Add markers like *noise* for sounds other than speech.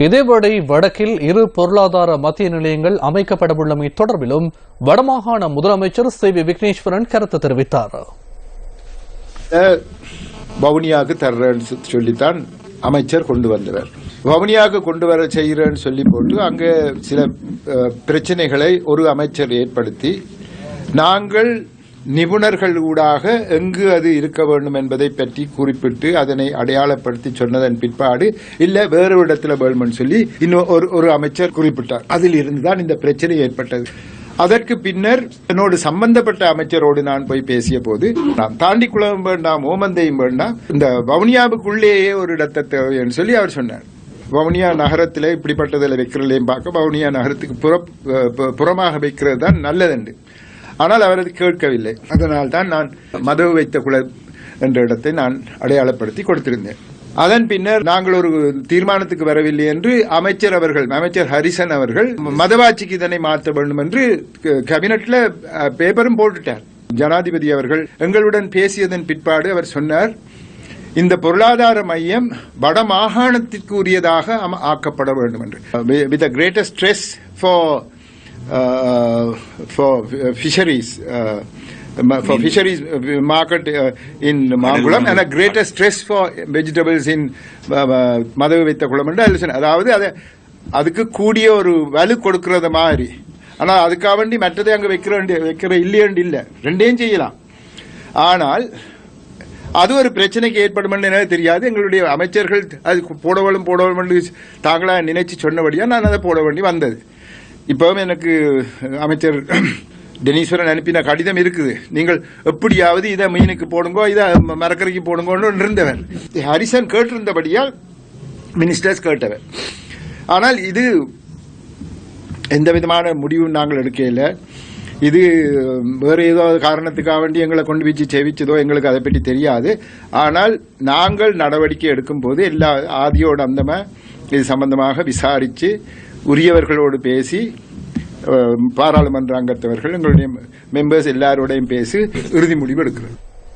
இதேவேளை வடக்கில் இரு பொருளாதார மத்திய நிலையங்கள் அமைக்கப்படவுள்ளமை தொடர்பிலும் வடமாகாண முதலமைச்சர் சி வி விக்னேஸ்வரன் கருத்து தெரிவித்தார். வவுனியாவுக்கு தர்றேன்னு சொல்லித்தான் அமைச்சர் கொண்டு வந்தவர் வவுனியாவுக்கு கொண்டு வர செய்கிறேன்னு சொல்லி போட்டு அங்கே சில பிரச்சனைகளை ஒரு அமைச்சர் ஏற்படுத்தி நாங்கள் நிபுணர்கள் ஊடாக எங்கு அது இருக்க வேண்டும் என்பதை பற்றி குறிப்பிட்டு அதனை அடையாளப்படுத்தி சொன்னதன் பிற்பாடு இல்ல வேறு இடத்துல வேணும்னு சொல்லி இன்னும் ஒரு ஒரு அமைச்சர் குறிப்பிட்டார். அதில் இருந்துதான் இந்த பிரச்சனை ஏற்பட்டது. அதற்கு பின்னர் என்னோடு சம்பந்தப்பட்ட அமைச்சரோடு நான் போய் பேசிய போது நான் தாண்டி குளம் வேண்டாம் ஓமந்தையும் வேண்டாம் இந்த வவுனியாவுக்குள்ளேயே ஒரு இடத்தை தேவைன்னு சொல்லி அவர் சொன்னார். வவுனியா நகரத்தில் இப்படிப்பட்டதில் வைக்கிறதையும் பார்க்க வவுனியா நகரத்துக்கு புற புறமாக வைக்கிறது தான் நல்லதுண்டு ஆனால் அவர் அது கேட்கவில்லை. அதனால் தான் நான் மதவு வைத்த குல என்ற இடத்தை நான் அடையாளப்படுத்தி கொடுத்திருந்தேன். அதன் பின்னர் நாங்கள் ஒரு தீர்மானத்துக்கு வரவில்லை என்று அமைச்சர் அவர்கள் அமைச்சர் ஹரிசன் அவர்கள் மதவாட்சிக்கு இதனை மாற்ற வேண்டும் என்று க- கேபினட்ல பேப்பரும் போட்டுட்டார். ஜனாதிபதி அவர்கள் எங்களுடன் பேசியதன் பிற்பாடு அவர் சொன்னார் இந்த பொருளாதார மையம் வட மாகாணத்திற்கு உரியதாக அம- ஆக்கப்பட வேண்டும் என்று. With greatest stress for fisheries for fisheries uh, market uh, in Mangulam and a greater stress for vegetables in மதகு வைத்த குளம் என்று சொன்னார். அதாவது அதை அதுக்கு கூடிய ஒரு வலு கொடுக்கறது மாதிரி. ஆனால் அதுக்காக வேண்டி மற்றதை அங்கே வைக்கிற வேண்டிய வைக்கிற இல்லையண்டு இல்லை. ரெண்டையும் செய்யலாம். ஆனால் அது ஒரு பிரச்சனைக்கு ஏற்படும் எனக்கு தெரியாது. எங்களுடைய அமைச்சர்கள் அது போடவளும் போடவளும் என்று தாங்களா நினைச்சு சொன்னபடியா நான் அதை போட வேண்டி வந்தது. இப்பவும் எனக்கு அமைச்சர் *clears throat* டெனீஸ்வரன் அனுப்பின கடிதம் இருக்குது. நீங்கள் எப்படியாவது இதை மீனுக்கு போடுங்கோ இதை மரக்கரைக்கு போடுங்கோன்னு இருந்தவர் ஹரிசன் கேட்டிருந்தபடியால் மினிஸ்டர்ஸ் கேட்டவர் ஆனால் இது எந்த விதமான முடிவும் நாங்கள் எடுக்கல. இது வேறு ஏதோ காரணத்துக்காக வேண்டி எங்களை கொண்டு வச்சு செவிச்சதோ எங்களுக்கு அதை பற்றி தெரியாது. ஆனால் நாங்கள் நடவடிக்கை எடுக்கும் போது எல்லா ஆதியோட அந்தமாக இது சம்பந்தமாக விசாரித்து உரியவர்களோடு பேசி பாராளுமன்ற அங்கத்தவர்கள் எங்களுடைய மெம்பர்ஸ் எல்லாரோடையும் பேசி இறுதி முடிவு எடுக்கிறது.